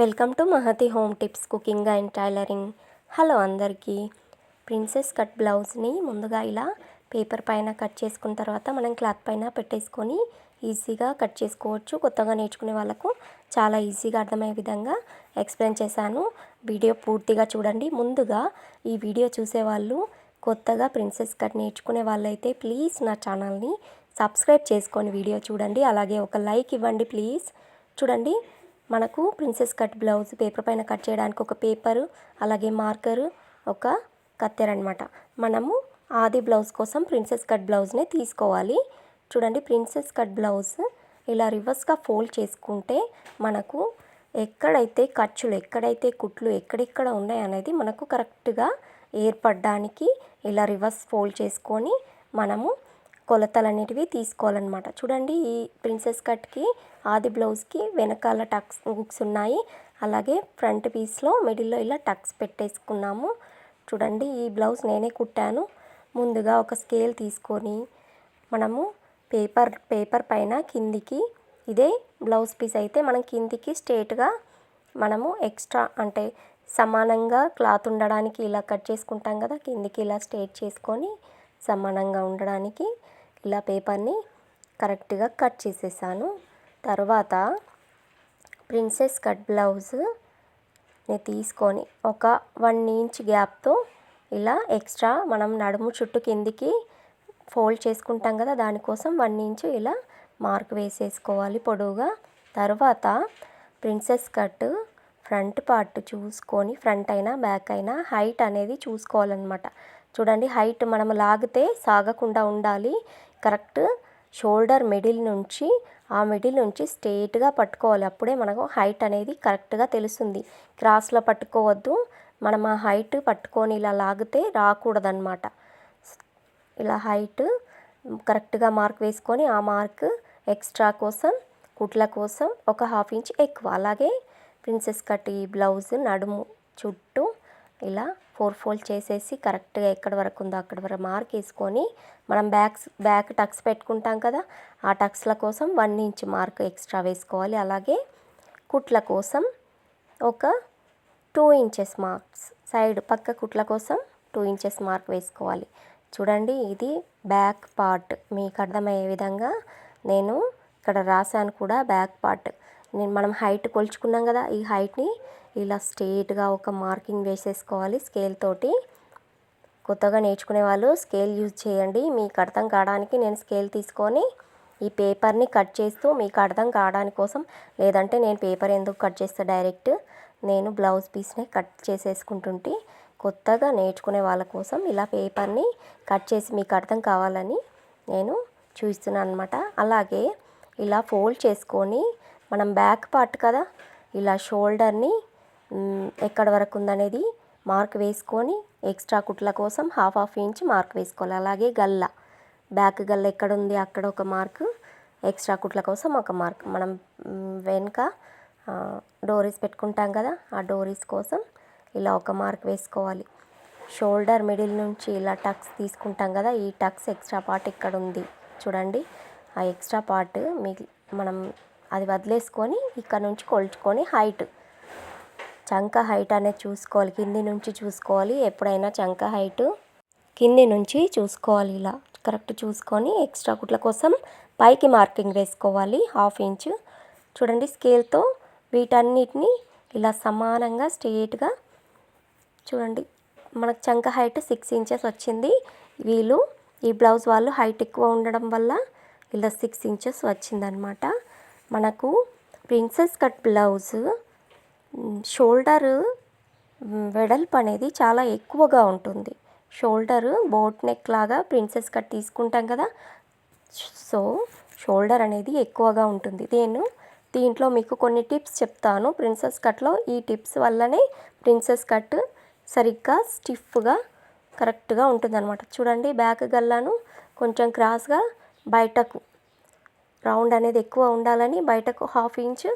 Welcome to Mahathi home tips cooking and tailoring. Hello అందరికీ. Princess cut బ్లౌజ్ని ముందుగా ఇలా పేపర్ పైన కట్ చేసుకున్న తర్వాత మనం క్లాత్ పైన పెట్టేసుకొని ఈజీగా కట్ చేసుకోవచ్చు. కొత్తగా నేర్చుకునే వాళ్ళకు చాలా ఈజీగా అర్థమయ్యే విధంగా ఎక్స్ప్లెయిన్ చేశాను. వీడియో పూర్తిగా చూడండి. ముందుగా ఈ వీడియో చూసేవాళ్ళు కొత్తగా ప్రిన్సెస్ కట్ నేర్చుకునే వాళ్ళైతే ప్లీజ్ నా ఛానల్ని సబ్స్క్రైబ్ చేసుకొని వీడియో చూడండి. అలాగే ఒక లైక్ ఇవ్వండి ప్లీజ్. చూడండి మనకు ప్రిన్సెస్ కట్ బ్లౌజ్ పేపర్ పైన కట్ చేయడానికి ఒక పేపరు అలాగే మార్కరు ఒక కత్తెర అనమాట మనము ఆది బ్లౌజ్ కోసం ప్రిన్సెస్ కట్ బ్లౌజ్నే తీసుకోవాలి. చూడండి ప్రిన్సెస్ కట్ బ్లౌజ్ ఇలా రివర్స్గా ఫోల్డ్ చేసుకుంటే మనకు ఎక్కడైతే ఖర్చులు ఎక్కడైతే కుట్లు ఎక్కడెక్కడ ఉన్నాయి అనేది మనకు కరెక్ట్గా ఏర్పడడానికి ఇలా రివర్స్ ఫోల్డ్ చేసుకొని మనము కొలతలు అనేటివి తీసుకోవాలన్నమాట. చూడండి ఈ ప్రిన్సెస్ కట్కి ఆది బ్లౌజ్కి వెనకాల టక్స్ హుక్స్ ఉన్నాయి. అలాగే ఫ్రంట్ పీస్లో మిడిల్లో ఇలా టక్స్ పెట్టేసుకున్నాము. చూడండి ఈ బ్లౌజ్ నేనే కుట్టాను. ముందుగా ఒక స్కేల్ తీసుకొని మనము పేపర్ పేపర్ పైన కిందికి ఇదే బ్లౌజ్ పీస్ అయితే మనం కిందికి స్ట్రేట్గా మనము ఎక్స్ట్రా అంటే సమానంగా క్లాత్ ఉండడానికి ఇలా కట్ చేసుకుంటాం కదా కిందికి ఇలా స్ట్రేట్ చేసుకొని సమానంగా ఉండడానికి ఇలా పేపర్ని కరెక్ట్గా కట్ చేసేసాను. తర్వాత ప్రిన్సెస్ కట్ బ్లౌజ్ని తీసుకొని ఒక వన్ ఇంచ్ గ్యాప్తో ఇలా ఎక్స్ట్రా మనం నడుము చుట్టూ కిందికి ఫోల్డ్ చేసుకుంటాం కదా దానికోసం వన్ ఇంచ్ ఇలా మార్క్ వేసేసుకోవాలి పొడవుగా. తర్వాత ప్రిన్సెస్ కట్ ఫ్రంట్ పార్ట్ చూసుకొని ఫ్రంట్ అయినా బ్యాక్ అయినా హైట్ అనేది చూసుకోవాలన్నమాట. చూడండి హైట్ మనం లాగితే సాగకుండా ఉండాలి. కరెక్ట్ షోల్డర్ మిడిల్ నుంచి ఆ మిడిల్ నుంచి స్ట్రేట్గా పట్టుకోవాలి. అప్పుడే మనకు హైట్ అనేది కరెక్ట్గా తెలుస్తుంది. క్రాస్లో పట్టుకోవద్దు. మనం ఆ హైట్ పట్టుకొని ఇలా లాగితే రాకూడదన్నమాట. ఇలా హైట్ కరెక్ట్గా మార్క్ వేసుకొని ఆ మార్క్ ఎక్స్ట్రా కోసం కుట్ల కోసం ఒక హాఫ్ ఇంచ్ ఎక్కువ. అలాగే ప్రిన్సెస్ కట్ ఈ బ్లౌజ్ నడుము చుట్టూ ఇలా ఫోర్ ఫోల్డ్ చేసేసి కరెక్ట్గా ఎక్కడ వరకు ఉందో అక్కడ వరకు మార్క్ వేసుకొని మనం బ్యాక్స్ బ్యాక్ టక్స్ పెట్టుకుంటాం కదా ఆ టక్స్ల కోసం వన్ ఇంచ్ మార్క్ ఎక్స్ట్రా వేసుకోవాలి. అలాగే కుట్ల కోసం ఒక టూ ఇంచెస్ మార్క్స్ సైడ్ పక్క కుట్ల కోసం టూ ఇంచెస్ మార్క్ వేసుకోవాలి. చూడండి ఇది బ్యాక్ పార్ట్. మీకు అర్థమయ్యే విధంగా నేను ఇక్కడ రాశాను కూడా బ్యాక్ పార్ట్. నేను మనం హైట్ కొలుచుకున్నాం కదా ఈ హైట్ని ఇలా స్ట్రేట్గా ఒక మార్కింగ్ వేసేసుకోవాలి స్కేల్ తోటి. కొత్తగా నేర్చుకునే వాళ్ళు స్కేల్ యూజ్ చేయండి. మీకు అర్థం కావడానికి నేను స్కేల్ తీసుకొని ఈ పేపర్ని కట్ చేస్తూ మీకు అర్థం కావడానికి కోసం లేదంటే నేను పేపర్ ఎందుకు కట్ చేస్తా డైరెక్ట్. నేను బ్లౌజ్ పీస్ని కట్ చేసేసుకుంటుంటే కొత్తగా నేర్చుకునే వాళ్ళ కోసం ఇలా పేపర్ని కట్ చేసి మీకు అర్థం కావాలని నేను చూస్తున్నాను అనమాట అలాగే ఇలా ఫోల్డ్ చేసుకొని మనం బ్యాక్ పార్ట్ కదా ఇలా షోల్డర్ని ఎక్కడ వరకు ఉందనేది మార్క్ వేసుకొని ఎక్స్ట్రా కుట్ల కోసం హాఫ్ హాఫ్ ఇంచ్ మార్క్ వేసుకోవాలి. అలాగే గల్ల. బ్యాక్ గల్ల ఎక్కడ ఉంది అక్కడ ఒక మార్క్. ఎక్స్ట్రా కుట్ల కోసం ఒక మార్క్. మనం వెనుక డోరీస్ పెట్టుకుంటాం కదా ఆ డోరీస్ కోసం ఇలా ఒక మార్క్ వేసుకోవాలి. షోల్డర్ మిడిల్ నుంచి ఇలా టక్స్ తీసుకుంటాం కదా ఈ టక్స్ ఎక్స్ట్రా పార్ట్ ఇక్కడ ఉంది చూడండి. ఆ ఎక్స్ట్రా పార్ట్ మీ మనం అది వదిలేసుకొని ఇక్కడ నుంచి కొలుచుకొని హైట్ చంక హైట్ అనేది చూసుకోవాలి. కింది నుంచి చూసుకోవాలి. ఎప్పుడైనా చంక హైట్ కింది నుంచి చూసుకోవాలి ఇలా. కరెక్ట్ చూసుకొని ఎక్స్ట్రా కుట్ల కోసం పైకి మార్కింగ్ వేసుకోవాలి. హాఫ్ ఇంచ్ చూడండి స్కేల్తో వీటన్నిటిని ఇలా సమానంగా స్ట్రేట్గా చూడండి. మనకు చంక హైట్ సిక్స్ ఇంచెస్ వచ్చింది. వీళ్ళు ఈ బ్లౌజ్ వాళ్ళు హైట్ ఎక్కువ ఉండడం వల్ల ఇలా సిక్స్ ఇంచెస్ వచ్చిందనమాట మనకు ప్రిన్సెస్ కట్ బ్లౌజ్ షోల్డర్ వెడల్పు అనేది చాలా ఎక్కువగా ఉంటుంది. షోల్డర్ బోట్ నెక్ లాగా ప్రిన్సెస్ కట్ తీసుకుంటాం కదా. సో షోల్డర్ అనేది ఎక్కువగా ఉంటుంది. నేను దీంట్లో మీకు కొన్ని టిప్స్ చెప్తాను. ప్రిన్సెస్ కట్లో ఈ టిప్స్ వల్లనే ప్రిన్సెస్ కట్ సరిగ్గా స్టిఫ్గా కరెక్ట్గా ఉంటుందన్నమాట. చూడండి బ్యాక్ గల్లాను కొంచెం క్రాస్గా బయటకు రౌండ్ అనేది ఎక్కువ ఉండాలని బయటకు హాఫ్ ఇంచ్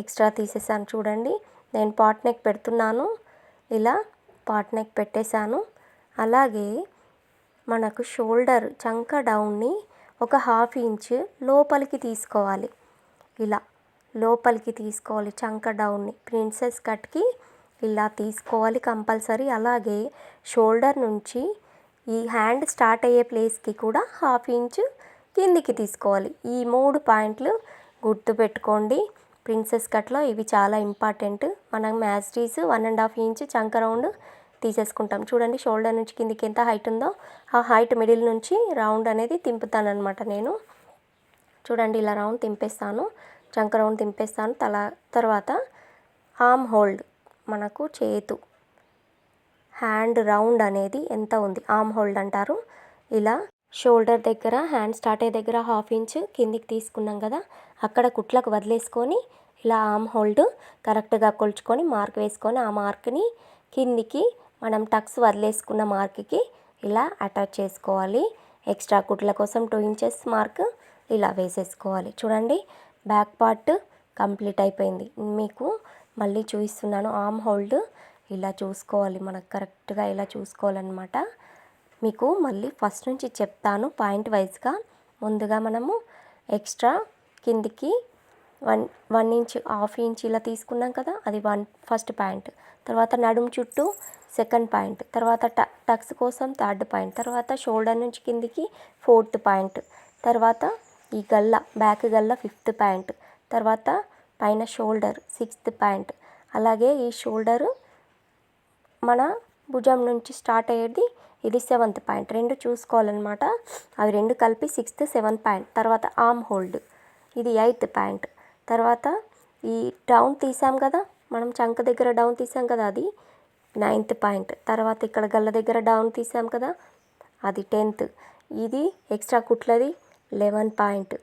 ఎక్స్ట్రా తీసేసాను చూడండి. నేను పాట్ నెక్ పెడుతున్నాను. ఇలా పాట్ నెక్ పెట్టేశాను. అలాగే మనకు షోల్డర్ చంక డౌన్ని ఒక హాఫ్ ఇంచ్ లోపలికి తీసుకోవాలి. ఇలా లోపలికి తీసుకోవాలి చంక డౌన్ని. ప్రిన్సెస్ కట్కి ఇలా తీసుకోవాలి కంపల్సరీ. అలాగే షోల్డర్ నుంచి ఈ హ్యాండ్ స్టార్ట్ అయ్యే ప్లేస్కి కూడా హాఫ్ ఇంచ్ కిందికి తీసుకోవాలి. ఈ మూడు పాయింట్లు గుర్తుపెట్టుకోండి. ప్రిన్సెస్ కట్లో ఇవి చాలా ఇంపార్టెంట్. మనం మ్యాస్టీస్ వన్ అండ్ హాఫ్ ఇంచ్ చంక రౌండ్ తీసేసుకుంటాం. చూడండి షోల్డర్ నుంచి కిందికి ఎంత హైట్ ఉందో ఆ హైట్ మిడిల్ నుంచి రౌండ్ అనేది తింపుతానమాట నేను. చూడండి ఇలా రౌండ్ తింపేస్తాను. చంక రౌండ్ తింపేస్తాను. తల తర్వాత ఆమ్ హోల్డ్ మనకు చేతు. హ్యాండ్ రౌండ్ అనేది ఎంత ఉంది? ఆమ్ హోల్డ్ అంటారు. ఇలా షోల్డర్ దగ్గర హ్యాండ్ స్టార్ట్ అయ్యే దగ్గర హాఫ్ ఇంచ్ కిందికి తీసుకున్నాం కదా అక్కడ కుట్లకు వదిలేసుకొని ఇలా ఆర్మ్ హోల్డ్ కరెక్ట్గా కొలుచుకొని మార్క్ వేసుకొని ఆ మార్క్ని కిందికి మనం టక్స్ వదిలేసుకున్న మార్క్కి ఇలా అటాచ్ చేసుకోవాలి. ఎక్స్ట్రా కుట్ల కోసం టూ ఇంచెస్ మార్క్ ఇలా వేసేసుకోవాలి. చూడండి బ్యాక్ పార్ట్ కంప్లీట్ అయిపోయింది. మీకు మళ్ళీ చూపిస్తున్నాను. ఆమ్ హోల్డ్ ఇలా చూసుకోవాలి. మనకు కరెక్ట్గా ఇలా చూసుకోవాలన్నమాట. మీకు మళ్ళీ ఫస్ట్ నుంచి చెప్తాను పాయింట్ వైజ్గా. ముందుగా మనము ఎక్స్ట్రా కిందికి one one inch half inch ఇలా తీసుకున్నాం కదా అది వన్ ఫస్ట్ పాయింట్. తర్వాత నడుము చుట్టూ సెకండ్ పాయింట్. తర్వాత ట టక్స్ కోసం థర్డ్ పాయింట్. తర్వాత షోల్డర్ నుంచి కిందికి ఫోర్త్ పాయింట్. తర్వాత ఈ గల్ల బ్యాక్ గల్ల ఫిఫ్త్ పాయింట్. తర్వాత పైన షోల్డర్ సిక్స్త్ పాయింట్. అలాగే ఈ షోల్డరు మన భుజం నుంచి స్టార్ట్ అయ్యేది ఇది సెవెంత్ పాయింట్. రెండు చూసుకోవాలన్నమాట. అవి రెండు కలిపి సిక్స్త్ సెవెంత్ పాయింట్. తర్వాత ఆర్మ్ హోల్డ్. ఇది ఎయిత్ పాయింట్. తర్వాత ఈ డౌన్ తీసాం కదా మనం చంక దగ్గర డౌన్ తీసాం కదా అది నైన్త్ పాయింట్. తర్వాత ఇక్కడ గల్ల దగ్గర డౌన్ తీసాం కదా అది టెన్త్. ఇది ఎక్స్ట్రా కుట్లది లెవెన్ పాయింట్.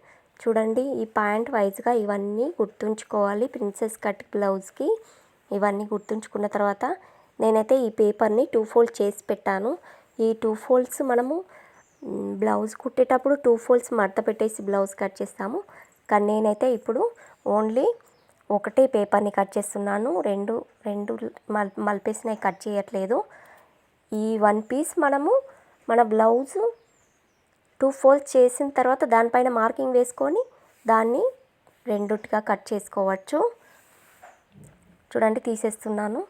చూడండి ఈ పాయింట్ వైజ్గా ఇవన్నీ గుర్తుంచుకోవాలి. ప్రిన్సెస్ కట్ బ్లౌజ్కి ఇవన్నీ గుర్తుంచుకున్న తర్వాత నేనైతే ఈ పేపర్ని టూ ఫోల్డ్ చేసి పెట్టాను. ఈ టూ ఫోల్డ్స్ మనము బ్లౌజ్ కుట్టేటప్పుడు టూ ఫోల్డ్స్ మడత పెట్టేసి బ్లౌజ్ కట్ చేస్తాము. కానీ నేనైతే ఇప్పుడు ఓన్లీ ఒకటే పేపర్ని కట్ చేస్తున్నాను. రెండు రెండు మల్ మలిపేసినవి కట్ చేయట్లేదు. ఈ వన్ పీస్ మనము మన బ్లౌజు టూ ఫోల్డ్ చేసిన తర్వాత దానిపైన మార్కింగ్ వేసుకొని దాన్ని రెండుగా కట్ చేసుకోవచ్చు. చూడండి తీసేస్తున్నాను.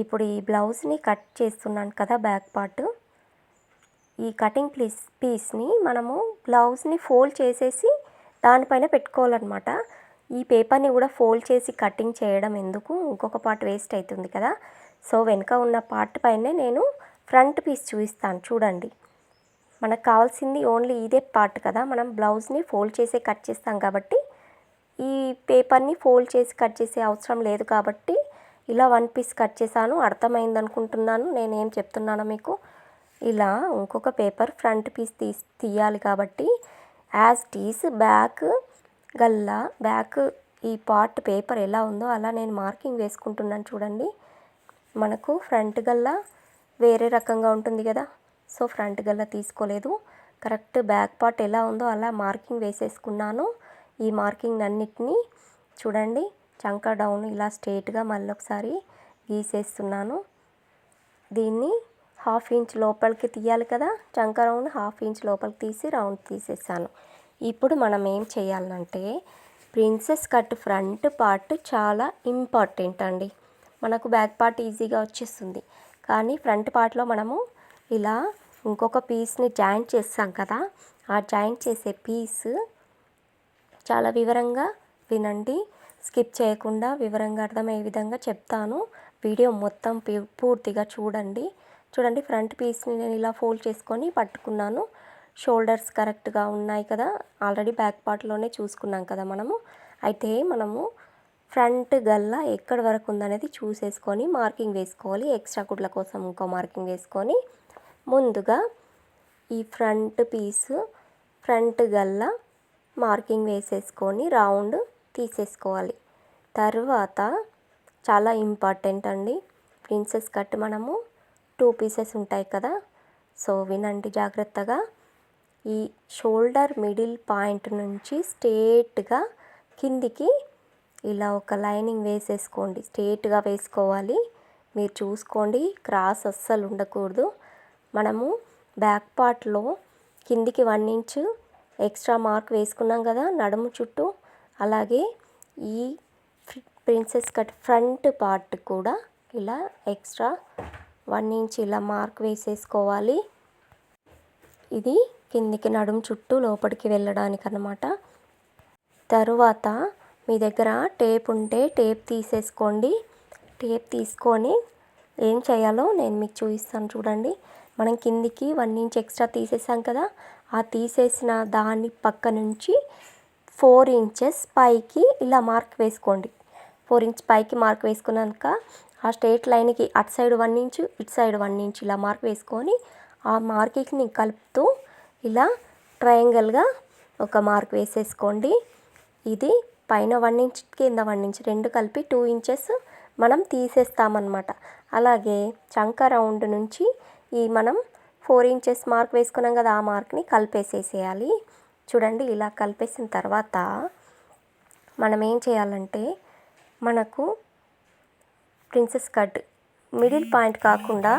ఇప్పుడు ఈ బ్లౌజ్ని కట్ చేస్తున్నాను కదా బ్యాక్ పార్ట్. ఈ కటింగ్ ప్లీస్ పీస్ని మనము బ్లౌజ్ని ఫోల్డ్ చేసేసి దానిపైన పెట్టుకోవాలన్నమాట. ఈ పేపర్ని కూడా ఫోల్డ్ చేసి కటింగ్ చేయడం ఎందుకు? ఇంకొక పార్ట్ వేస్ట్ అవుతుంది కదా. సో వెనుక ఉన్న పార్ట్ పైనే నేను ఫ్రంట్ పీస్ చూపిస్తాను చూడండి. మనకు కావాల్సింది ఓన్లీ ఇదే పార్ట్ కదా. మనం బ్లౌజ్ని ఫోల్డ్ చేసే కట్ చేస్తాం కాబట్టి ఈ పేపర్ని ఫోల్డ్ చేసి కట్ చేసే అవసరం లేదు కాబట్టి ఇలా వన్ పీస్ కట్ చేశాను అర్థమైంది అనుకుంటున్నాను నేను ఏం చెప్తున్నానో మీకు. ఇలా ఇంకొక పేపర్ ఫ్రంట్ పీస్ తీ తీయాలి కాబట్టి యాజ్ టీస్ బ్యాక్ గల్లా బ్యాక్ ఈ పార్ట్ పేపర్ ఎలా ఉందో అలా నేను మార్కింగ్ వేసుకుంటున్నాను చూడండి. మనకు ఫ్రంట్ గల్లా వేరే రకంగా ఉంటుంది కదా సో ఫ్రంట్ గల్లా తీసుకోలేదు. కరెక్ట్ బ్యాక్ పార్ట్ ఎలా ఉందో అలా మార్కింగ్ వేసేసుకున్నాను. ఈ మార్కింగ్ అన్నిటినీ చూడండి. చంక డౌన్ ఇలా స్ట్రేట్గా మళ్ళీ ఒకసారి గీసేస్తున్నాను. దీన్ని హాఫ్ ఇంచ్ లోపలికి తీయాలి కదా. చంక రౌండ్ హాఫ్ ఇంచ్ లోపలికి తీసి రౌండ్ తీసేసాను. ఇప్పుడు మనం ఏం చేయాలంటే ప్రిన్సెస్ కట్ ఫ్రంట్ పార్ట్ చాలా ఇంపార్టెంట్ అండి. మనకు బ్యాక్ పార్ట్ ఈజీగా వచ్చేస్తుంది. కానీ ఫ్రంట్ పార్ట్లో మనము ఇలా ఇంకొక పీస్ని జాయింట్ చేస్తాం కదా. ఆ జాయింట్ చేసే పీస్ చాలా వివరంగా వినండి. స్కిప్ చేయకుండా వివరంగా అర్థమయ్యే విధంగా చెప్తాను. వీడియో మొత్తం పూర్తిగా చూడండి. చూడండి ఫ్రంట్ పీస్ని నేను ఇలా ఫోల్డ్ చేసుకొని పట్టుకున్నాను. షోల్డర్స్ కరెక్ట్గా ఉన్నాయి కదా? ఆల్రెడీ బ్యాక్ పార్ట్లోనే చూసుకున్నాం కదా మనము. అయితే మనము ఫ్రంట్ గల్లా ఎక్కడి వరకు ఉందనేది చూసేసుకొని మార్కింగ్ వేసుకోవాలి. ఎక్స్ట్రా కుట్ల కోసం ఇంకో మార్కింగ్ వేసుకొని ముందుగా ఈ ఫ్రంట్ పీస్ ఫ్రంట్ గల్లా మార్కింగ్ వేసేసుకొని రౌండ్ తీసేసుకోవాలి. తర్వాత చాలా ఇంపార్టెంట్ అండి. ప్రిన్సెస్ కట్ మనము టూ పీసెస్ ఉంటాయి కదా. సో వినండి జాగ్రత్తగా. ఈ షోల్డర్ మిడిల్ పాయింట్ నుంచి స్ట్రేట్గా కిందికి ఇలా ఒక లైనింగ్ వేసేసుకోండి. స్ట్రేట్గా వేసుకోవాలి. మీరు చూసుకోండి. క్రాస్ అస్సలు ఉండకూడదు. మనము బ్యాక్ పార్ట్లో కిందికి వన్ ఇంచ్ ఎక్స్ట్రా మార్క్ వేసుకున్నాం కదా నడుము చుట్టూ. అలాగే ఈ ప్రిన్సెస్ కట్ ఫ్రంట్ పార్ట్ కూడా ఇలా ఎక్స్ట్రా వన్ ఇంచ్ ఇలా మార్క్ వేసేసుకోవాలి. ఇది కిందికి నడుము చుట్టూ లోపలికి వెళ్ళడానికి అనమాట తరువాత మీ దగ్గర టేప్ ఉంటే టేప్ తీసేసుకోండి. టేప్ తీసుకొని ఏం చేయాలో నేను మీకు చూపిస్తాను చూడండి. మనం కిందికి వన్ ఇంచ్ ఎక్స్ట్రా తీసేసాం కదా ఆ తీసేసిన దాని పక్క నుంచి ఫోర్ ఇంచెస్ పైకి ఇలా మార్క్ వేసుకోండి. ఫోర్ ఇంచ్ పైకి మార్క్ వేసుకున్నాక ఆ స్ట్రేట్ లైన్కి అటు సైడ్ వన్ ఇంచు ఇటు సైడ్ వన్ ఇంచ్ ఇలా మార్క్ వేసుకొని ఆ మార్కింగ్ని కలుపుతూ ఇలా ట్రయాంగిల్గా ఒక మార్క్ వేసేసుకోండి. ఇది పైన వన్ ఇంచ్ కింద వన్ ఇంచ్ రెండు కలిపి టూ ఇంచెస్ మనం తీసేస్తామన్నమాట. అలాగే చంక రౌండ్ నుంచి ఈ మనం ఫోర్ ఇంచెస్ మార్క్ వేసుకున్నాం కదా ఆ మార్క్ని కలిపేసేసేయాలి. చూడండి ఇలా కలిపేసిన తర్వాత మనం ఏం చేయాలంటే మనకు ప్రిన్సెస్ కట్ మిడిల్ పాయింట్ కాకుండా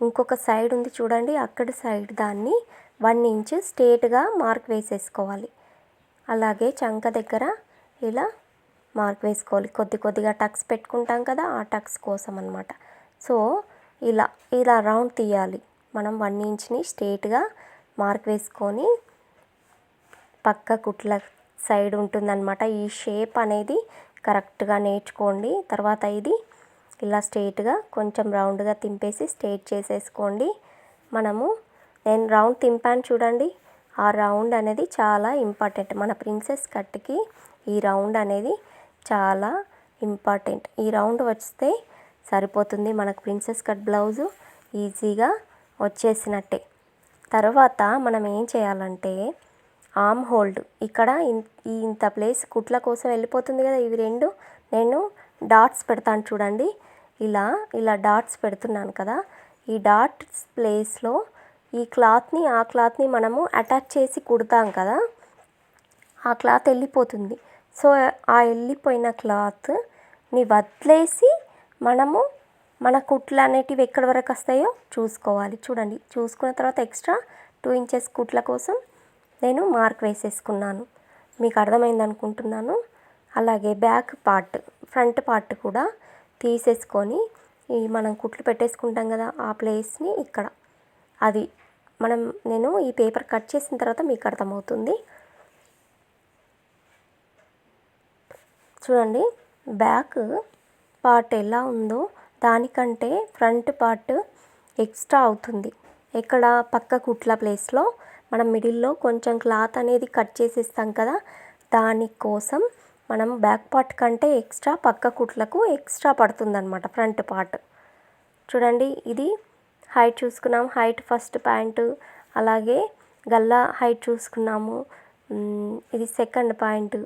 ఇంకొక సైడ్ ఉంది చూడండి అక్కడ సైడ్ దాన్ని వన్ ఇంచ్ స్ట్రేట్గా మార్క్ వేసేసుకోవాలి. అలాగే చంక దగ్గర ఇలా మార్క్ వేసుకోవాలి. కొద్ది కొద్దిగా టక్స్ పెట్టుకుంటాం కదా ఆ టక్స్ కోసం అనమాట సో ఇలా ఇలా రౌండ్ తీయాలి. మనం వన్ ఇంచ్ని స్ట్రేట్గా మార్క్ వేసుకొని పక్క కుట్ల సైడ్ ఉంటుందన్నమాట. ఈ షేప్ అనేది కరెక్ట్గా నేర్చుకోండి. తర్వాత ఇది ఇలా స్ట్రేట్గా కొంచెం రౌండ్గా తింపేసి స్ట్రేట్ చేసేసుకోండి. మనము నేను రౌండ్ తింపాను చూడండి. ఆ రౌండ్ అనేది చాలా ఇంపార్టెంట్. మన ప్రిన్సెస్ కట్కి ఈ రౌండ్ అనేది చాలా ఇంపార్టెంట్. ఈ రౌండ్ వస్తే సరిపోతుంది. మనకు ప్రిన్సెస్ కట్ బ్లౌజు ఈజీగా వచ్చేసినట్టే. తర్వాత మనం ఏం చేయాలంటే ఆమ్ హోల్డ్. ఇక్కడ ఈ ఇంత ప్లేస్ కుట్ల కోసం వెళ్ళిపోతుంది కదా ఇవి రెండు. నేను డాట్స్ పెడతాను చూడండి. ఇలా ఇలా డాట్స్ పెడుతున్నాను కదా. ఈ డాట్స్ ప్లేస్లో ఈ క్లాత్ని ఆ క్లాత్ని మనము అటాచ్ చేసి కుడతాం కదా. ఆ క్లాత్ వెళ్ళిపోతుంది. సో ఆ వెళ్ళిపోయిన క్లాత్ని వదిలేసి మనము మన కుట్లు అనేటివి ఎక్కడి వరకు వస్తాయో చూసుకోవాలి. చూడండి. చూసుకున్న తర్వాత ఎక్స్ట్రా టూ ఇంచెస్ కుట్ల కోసం నేను మార్క్ వేసేసుకున్నాను. మీకు అర్థమైంది అనుకుంటున్నాను. అలాగే బ్యాక్ పార్ట్ ఫ్రంట్ పార్ట్ కూడా తీసేసుకొని ఈ మనం కుట్లు పెట్టేసుకుంటాం కదా ఆ ప్లేస్ని ఇక్కడ. అది మనం నేను ఈ పేపర్ కట్ చేసిన తర్వాత మీకు అర్థమవుతుంది. చూడండి బ్యాక్ పార్ట్ ఎలా ఉందో దానికంటే ఫ్రంట్ పార్ట్ ఎక్స్ట్రా అవుతుంది. ఎక్కడ పక్క కుట్ల ప్లేస్లో మనం మిడిల్లో కొంచెం క్లాత్ అనేది కట్ చేసేస్తాం కదా దానికోసం మనం బ్యాక్ పార్ట్ కంటే ఎక్స్ట్రా పక్క కుట్లకు ఎక్స్ట్రా పడుతుందన్నమాట ఫ్రంట్ పార్ట్. చూడండి ఇది హైట్ చూసుకున్నాం. హైట్ ఫస్ట్ ప్యాంటు అలాగే గల్లా హైట్ చూసుకున్నాము. ఇది సెకండ్ పాయింట్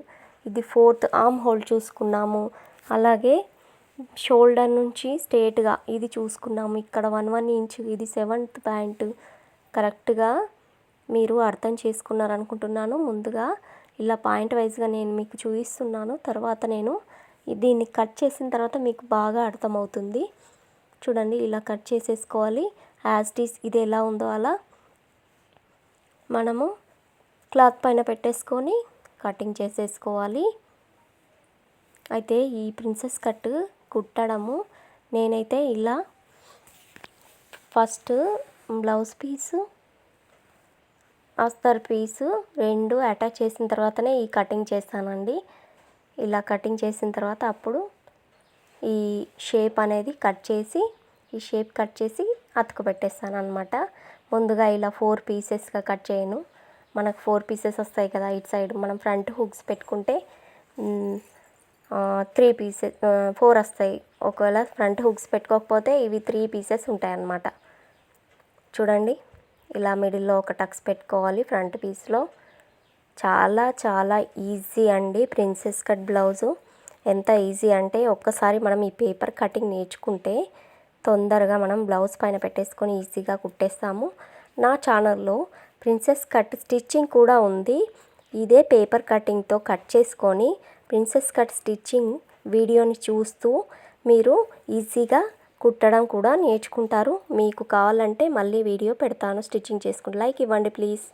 ఇది ఫోర్త్ ఆర్మ్ హోల్ చూసుకున్నాము. అలాగే షోల్డర్ నుంచి స్ట్రేట్గా ఇది చూసుకున్నాము. ఇక్కడ వన్ వన్ ఇంచ్ ఇది సెవెంత్ ప్యాంటు. కరెక్ట్గా మీరు అర్థం చేసుకున్నారు అనుకుంటున్నాను ముందుగా ఇలా పాయింట్ వైజ్గా నేను మీకు చూపిస్తున్నాను. తర్వాత నేను దీన్ని కట్ చేసిన తర్వాత మీకు బాగా అర్థమవుతుంది. చూడండి ఇలా కట్ చేసేసుకోవాలి. యాజ్ టీస్ ఇది ఎలా ఉందో అలా మనము క్లాత్ పైన పెట్టేసుకొని కటింగ్ చేసేసుకోవాలి. అయితే ఈ ప్రిన్సెస్ కట్ కుట్టడము నేనైతే ఇలా ఫస్ట్ బ్లౌజ్ పీసు అస్తర్ పీసు రెండు అటాచ్ చేసిన తర్వాతనే ఈ కటింగ్ చేస్తానండి. ఇలా కటింగ్ చేసిన తర్వాత అప్పుడు ఈ షేప్ అనేది కట్ చేసి ఈ షేప్ కట్ చేసి అతుకు పెట్టేస్తాను అనమాట ముందుగా ఇలా ఫోర్ పీసెస్గా కట్ చేయను. మనకు ఫోర్ పీసెస్ వస్తాయి కదా ఇటు సైడ్. మనం ఫ్రంట్ హుక్స్ పెట్టుకుంటే త్రీ పీసెస్ ఫోర్ వస్తాయి. ఒకవేళ ఫ్రంట్ హుక్స్ పెట్టుకోకపోతే ఇవి త్రీ పీసెస్ ఉంటాయి అన్నమాట చూడండి. ఇలా మిడిల్లో ఒక టక్స్ పెట్టుకోవాలి ఫ్రంట్ పీస్లో. చాలా చాలా ఈజీ అండి ప్రిన్సెస్ కట్ బ్లౌజు. ఎంత ఈజీ అంటే ఒక్కసారి మనం ఈ పేపర్ కటింగ్ నేర్చుకుంటే తొందరగా మనం బ్లౌజ్ పైన పెట్టేసుకొని ఈజీగా కుట్టేస్తాము. నా ఛానల్లో ప్రిన్సెస్ కట్ స్టిచ్చింగ్ కూడా ఉంది. ఇదే పేపర్ కటింగ్తో కట్ చేసుకొని ప్రిన్సెస్ కట్ స్టిచ్చింగ్ వీడియోని చూస్తూ మీరు ఈజీగా కుట్టడం కూడా నేర్చుకుంటారు. మీకు కావాలంటే మళ్ళీ వీడియో పెడతాను. స్టిచ్చింగ్ చేసుకుంటూ లైక్ ఇవ్వండి ప్లీజ్.